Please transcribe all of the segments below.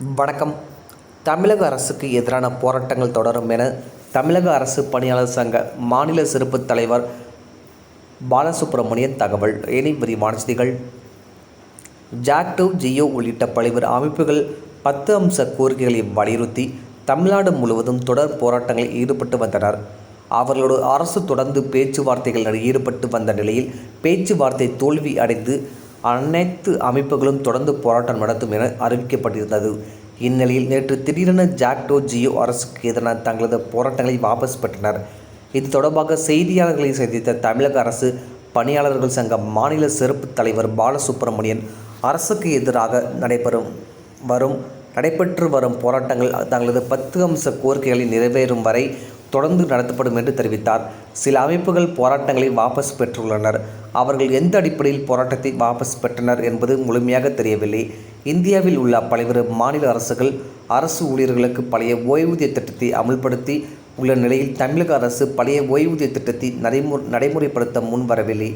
வணக்கம். தமிழக அரசுக்கு எதிரான போராட்டங்கள் தொடரும் என தமிழக அரசு பணியாளர் சங்க மாநில சிறப்பு தலைவர் பாலசுப்ரமணியன் தகவல். இனி விரிவான செய்திகள். ஜாக்டோ ஜியோ உள்ளிட்ட பல்வேறு அமைப்புகள் பத்து அம்ச கோரிக்கைகளை வலியுறுத்தி தமிழ்நாடு முழுவதும் தொடர் போராட்டங்களில் ஈடுபட்டு வந்தனர். அவர்களோடு அரசு தொடர்ந்து பேச்சுவார்த்தைகளில் ஈடுபட்டு வந்த நிலையில் பேச்சுவார்த்தை தோல்வி அடைந்து அனைத்து அமைப்புகளும் தொடர்ந்து போராட்டம் நடத்தும் என அறிவிக்கப்பட்டிருந்தது. இந்நிலையில் நேற்று திடீரென ஜாக்டோ ஜியோ அரசுக்கு எதிரான தங்களது போராட்டங்களை வாபஸ் பெற்றனர். இது தொடர்பாக செய்தியாளர்களை சந்தித்த தமிழக அரசு பணியாளர்கள் சங்க மாநில சிறப்பு தலைவர் பாலசுப்ரமணியன் அரசுக்கு எதிராக நடைபெறும் வரும் நடைபெற்று வரும் போராட்டங்கள் தங்களது பத்து அம்ச கோரிக்கைகளை நிறைவேறும் வரை தொடர்ந்து நடத்தப்படும் என்று தெரிவித்தார். சில அமைப்புகள் போராட்டங்களை வாபஸ் பெற்றுள்ளனர். அவர்கள் எந்த அடிப்படையில் போராட்டத்தை வாபஸ் பெற்றனர் என்பது முழுமையாக தெரியவில்லை. இந்தியாவில் உள்ள பல்வேறு மாநில அரசுகள் அரசு ஊழியர்களுக்கு பழைய ஓய்வூதிய திட்டத்தை அமல்படுத்தி உள்ள நிலையில் தமிழக அரசு பழைய ஓய்வூதிய திட்டத்தை நடைமு நடைமுறைப்படுத்த முன்வரவில்லை.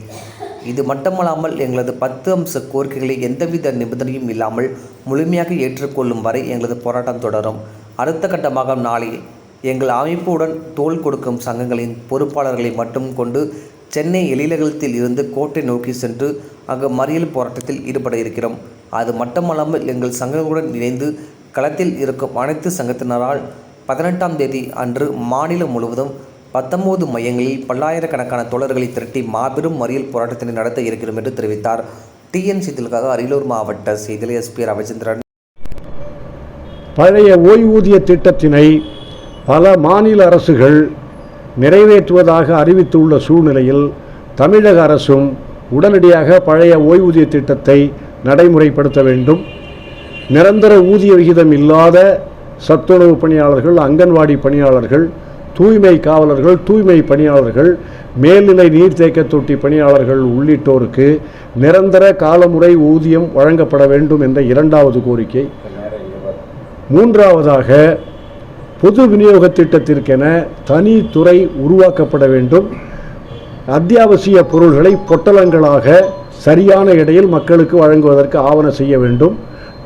இது மட்டுமல்லாமல் எங்களது பத்து அம்ச கோரிக்கைகளை எந்தவித நிபந்தனையும் இல்லாமல் முழுமையாக ஏற்றுக்கொள்ளும் வரை எங்களது போராட்டம் தொடரும். அடுத்த கட்டமாக நாளை எங்கள் அமைப்புடன் தோள் கொடுக்கும் சங்கங்களின் பொறுப்பாளர்களை மட்டும் கொண்டு சென்னை எழிலகலத்தில் இருந்து கோட்டை நோக்கி சென்று அங்கு மறியல் போராட்டத்தில் ஈடுபட இருக்கிறோம். அது மட்டுமல்லாமல் எங்கள் சங்கங்களுடன் இணைந்து களத்தில் இருக்கும் அனைத்து சங்கத்தினரால் பதினெட்டாம் தேதி அன்று மாநிலம் முழுவதும் பத்தொன்பது மையங்களில் பல்லாயிரக்கணக்கான தோழர்களை திரட்டி மாபெரும் மறியல் போராட்டத்தினை நடத்த இருக்கிறோம் என்று தெரிவித்தார். டிஎன் செய்திகளுக்காக அரியலூர் மாவட்ட செய்தியில் எஸ்பி ரவிச்சந்திரன் பழைய ஓய்வூதிய திட்டத்தினை பல மாநில அரசுகள் நிறைவேற்றுவதாக அறிவித்துள்ள சூழ்நிலையில் தமிழக அரசும் உடனடியாக பழைய ஓய்வூதிய திட்டத்தை நடைமுறைப்படுத்த வேண்டும். நிரந்தர ஊதிய விகிதம் இல்லாத சத்துணவு பணியாளர்கள் அங்கன்வாடி பணியாளர்கள் தூய்மை காவலர்கள் தூய்மை பணியாளர்கள் மேல்நிலை நீர்த்தேக்க தொட்டி பணியாளர்கள் உள்ளிட்டோருக்கு நிரந்தர காலமுறை ஊதியம் வழங்கப்பட வேண்டும் என்ற இரண்டாவது கோரிக்கை. மூன்றாவதாக பொது விநியோக திட்டத்திற்கென தனி துறை உருவாக்கப்பட வேண்டும். அத்தியாவசிய பொருள்களை பொட்டலங்களாக சரியான இடையில் மக்களுக்கு வழங்குவதற்கு ஆவண செய்ய வேண்டும்.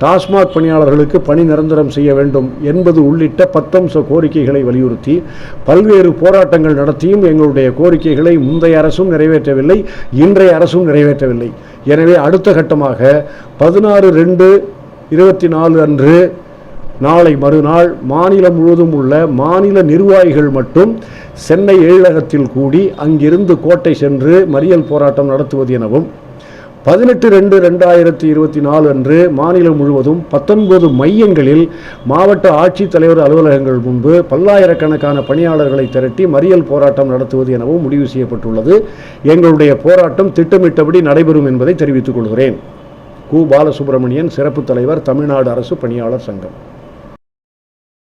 டாஸ்மாக் பணியாளர்களுக்கு பணி நிரந்தரம் செய்ய வேண்டும் என்பது உள்ளிட்ட பத்தம்ச கோரிக்கைகளை வலியுறுத்தி பல்வேறு போராட்டங்கள் நடத்தியும் எங்களுடைய கோரிக்கைகளை முந்தைய அரசும் நிறைவேற்றவில்லை இன்றைய அரசும் நிறைவேற்றவில்லை. எனவே அடுத்த கட்டமாக பதினாறு ரெண்டு இருபத்தி நாலு அன்று நாளை மறுநாள் மாநிலம் முழுவதும் உள்ள மாநில நிர்வாகிகள் மட்டும் சென்னை எழிலகத்தில் கூடி அங்கிருந்து கோட்டை சென்று மறியல் போராட்டம் நடத்துவது எனவும் பதினெட்டு ரெண்டு ரெண்டாயிரத்தி இருபத்தி நாலு அன்று மாநிலம் முழுவதும் பத்தொன்பது மையங்களில் மாவட்ட ஆட்சித்தலைவர் அலுவலகங்கள் முன்பு பல்லாயிரக்கணக்கான பணியாளர்களை திரட்டி மறியல் போராட்டம் நடத்துவது எனவும் முடிவு செய்யப்பட்டுள்ளது. எங்களுடைய போராட்டம் திட்டமிட்டபடி நடைபெறும் என்பதை தெரிவித்துக் கொள்கிறேன். கு. பாலசுப்ரமணியன் சிறப்பு தலைவர் தமிழ்நாடு அரசு பணியாளர் சங்கம்.